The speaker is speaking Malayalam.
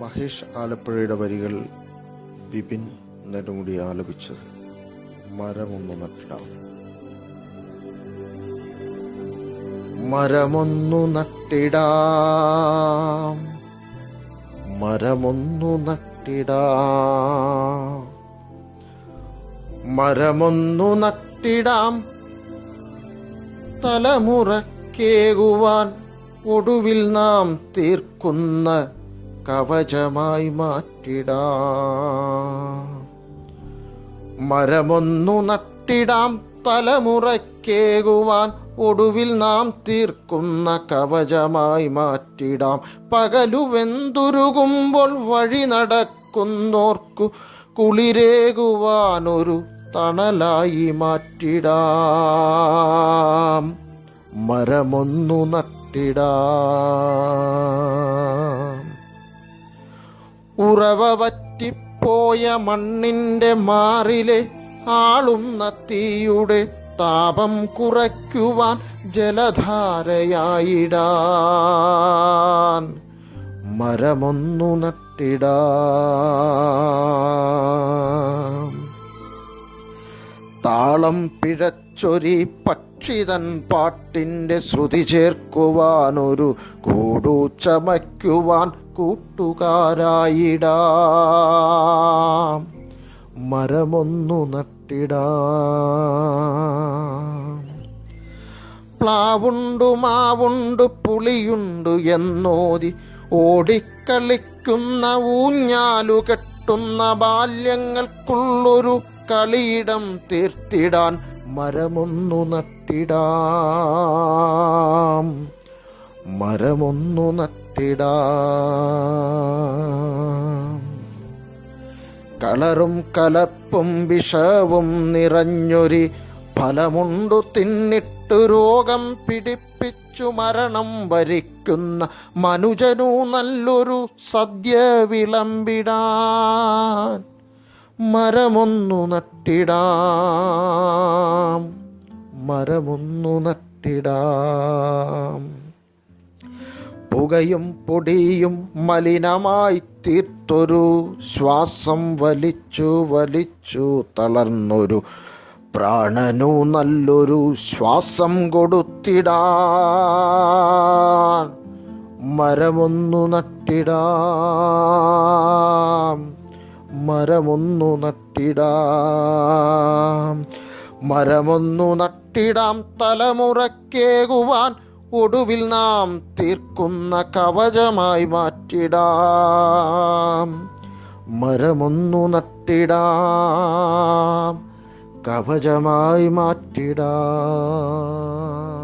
മഹേഷ് ആലപ്പുഴയുടെ വരികൾ ബിപിൻ നെടുമുടി ആലപിച്ചത് മരമൊന്നു നട്ടിടാം. മരമൊന്നു നട്ടിടാം. മരമൊന്നു നട്ടിടാം. മരമൊന്നു നട്ടിടാം. തലമുറക്കേകുവാൻ ഒടുവിൽ നാം തീർക്കുന്ന കവചമായി മാറ്റിടാം. മരമൊന്നു നട്ടിടാം തലമുറക്കേകുവാൻ ഒടുവിൽ നാം തീർക്കുന്ന കവചമായി മാറ്റിടാം. പകലുവെന്തുരുകുമ്പോൾ വഴി നടക്കുന്നോർക്കു കുളിരേകുവാനൊരു തണലായി മാറ്റിടാം. മരമൊന്നു നട്ടിടാം. ഉറവ വറ്റിപ്പോയ മണ്ണിന്റെ മാറിലെ ആളുന്ന തീയുടെ താപം കുറയ്ക്കുവാൻ ജലധാരയായിടാൻ. മരമൊന്നു നട്ടിടാം താളം പിഴച്ചൊരി പക്ഷിതൻ പാട്ടിന്റെ ശ്രുതി ചേർക്കുവാനൊരു കൂടു ചമയ്ക്കുവാൻ കൂട്ടുകാരായിടാം. മരമൊന്നു നട്ടിടാം. പ്ലാവുണ്ടു മാവുണ്ടു പുളിയുണ്ടു എന്നോതി ഓടിക്കളിക്കുന്ന ഊഞ്ഞാലു കെട്ടുന്ന ബാല്യങ്ങൾക്കുള്ളൊരു കളിയിടം തീർത്തിടാൻ മരമൊന്നു നട്ടിടാം. മരമൊന്നു നട്ടിടാം. കളറും കലപ്പും വിഷവും നിറഞ്ഞൊരി ഫലമുണ്ടു തിന്നിട്ടു രോഗം പിടിപ്പിച്ചു മരണം വരിക്കുന്ന മനുജനു നല്ലൊരു സദ്യ വിളമ്പിടാൻ. മരമൊന്നു നട്ടിടാം. മരമൊന്നു നട്ടിടാം. പുകയും പൊടിയും മലിനമായി തീർത്തൊരു ശ്വാസം വലിച്ചു വലിച്ചു തളർന്നൊരു പ്രാണനു നല്ലൊരു ശ്വാസം കൊടുത്തിടാൻ. മരമൊന്നു നട്ടിടാം. മരമൊന്നു നട്ടിടാം. മരമൊന്നു നട്ടിടാം തലമുറക്കേകുവാൻ ഒടുവിൽ നാം തീർക്കുന്ന കവചമായി മാറ്റിടാം. മരമൊന്നു നട്ടിടാം കവചമായി മാറ്റിടാം.